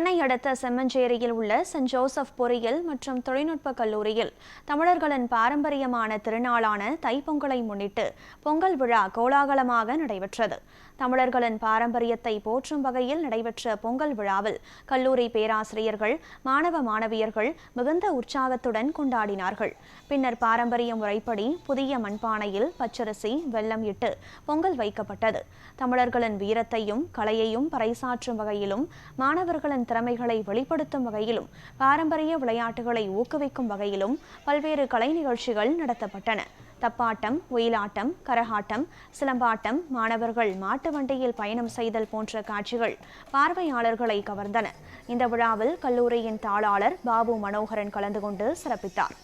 Ana அடுத்த செம்மஞ்சேரியில் உள்ள send Joseph பொறியியல் மற்றும் தொழில்நுட்ப கல்லூரியில் தமிழர்களின் பாரம்பரியமான திருநாளான தைப்பொங்கலை முன்னிட்டு பொங்கல் விழா கோலாகலமாக நடைபெற்றது. தமிழர்களின் பாரம்பரியத்தை போற்றும் வகையில் நடைபெற்ற பொங்கல் விழாவில் கல்லூரி பேராசிரியர்கள் மாணவ மாணவியர்கள் மிகுந்த உற்சாகத்துடன் கொண்டாடினார்கள். பின்னர் பாரம்பரிய முறைப்படி புதிய மண்பானையில் பச்சரிசி வெள்ளம் இட்டு பொங்கல் வைக்கப்பட்டது. தமிழர்களின் வீரத்தையும் கலையையும் பறைசாற்றும் வகையிலும் மாணவர்களின் திறமை திறமைகளை வெளிப்படுத்தும் வகையிலும் பாரம்பரிய விளையாட்டுகளை ஊக்குவிக்கும் வகையிலும் பல்வேறு கலை நிகழ்ச்சிகள் நடத்தப்பட்டன. தப்பாட்டம் ஒயிலாட்டம் கரகாட்டம் சிலம்பாட்டம் மாணவர்கள் மாட்டு வண்டியில் பயணம் செய்தல் போன்ற காட்சிகள் பார்வையாளர்களை கவர்ந்தன. இந்த விழாவில் கல்லூரியின் தாளாளர் பாபு மனோகரன் கலந்து கொண்டு சிறப்பித்தார்.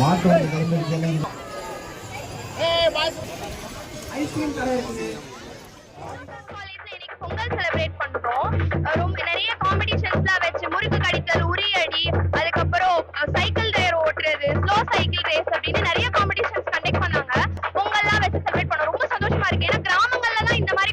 மாட்டு வண்டி கிளம்பிருக்கேன் பொங்கல் செலிப்ரேட் பண்றோம். ரொம்ப நிறைய காம்படிஷன்ஸ்லாம் வச்சு முறுக்கு கடித்தல் உரியடி அதுக்கப்புறம் சைக்கிள் ரேர் ஓட்டுறது ஸ்லோ சைக்கிள் ரேஸ் அப்படின்னு நிறைய காம்படிஷன்ஸ் கண்டக்ட் பண்ணாங்க. பொங்கல்லாம் வச்சு செலிப்ரேட் பண்ணோம். ரொம்ப சந்தோஷமா இருக்கு. ஏன்னா கிராமங்கள்ல தான் இந்த மாதிரி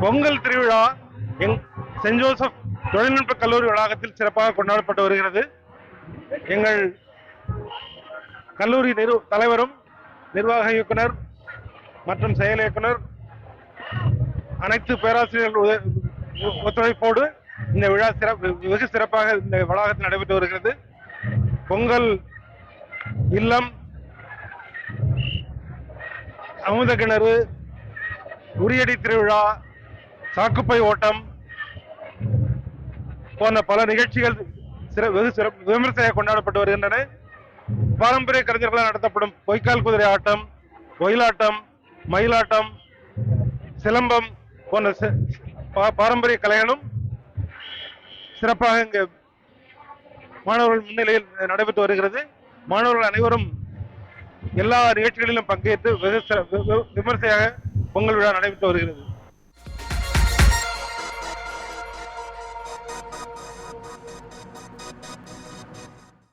பொங்கல் திருவிழா எங் சென்ட் ஜோசப் தொழில்நுட்ப கல்லூரி வளாகத்தில் சிறப்பாக கொண்டாடப்பட்டு வருகிறது. எங்கள் கல்லூரி நிறு தலைவரும் நிர்வாக இயக்குனர் மற்றும் செயல் இயக்குனர் அனைத்து பேராசிரியர்கள் உத- ஒ- ஒத்துழைப்போடு இந்த விழா சிறப்பு வெகு சிறப்பாக இந்த வளாகத்தில் நடைபெற்று வருகிறது. பொங்கல் இல்லம் அமுத கிணறு உரியடி திருவிழா சாக்குப்பை ஓட்டம். போன்ற பல நிகழ்ச்சிகள் சிற- வெகு சிறப்பு விமர்சையாக கொண்டாடப்பட்டு வருகின்றன. பாரம்பரிய கலைஞர்களால் நடத்தப்படும் பொய்க்கால் குதிரை ஆட்டம் ஒயிலாட்டம் மயிலாட்டம் சிலம்பம் போன்ற பாரம்பரிய கலைகளும் சிறப்பாக இங்கு மாணவர்கள் முன்னிலையில் நடைபெற்று வருகிறது. மாணவர்கள் அனைவரும் எல்லா நிகழ்ச்சிகளிலும் பங்கேற்று வெகு சிற- விமர்சையாக பொங்கல் விழா நடைபெற்று வருகிறது.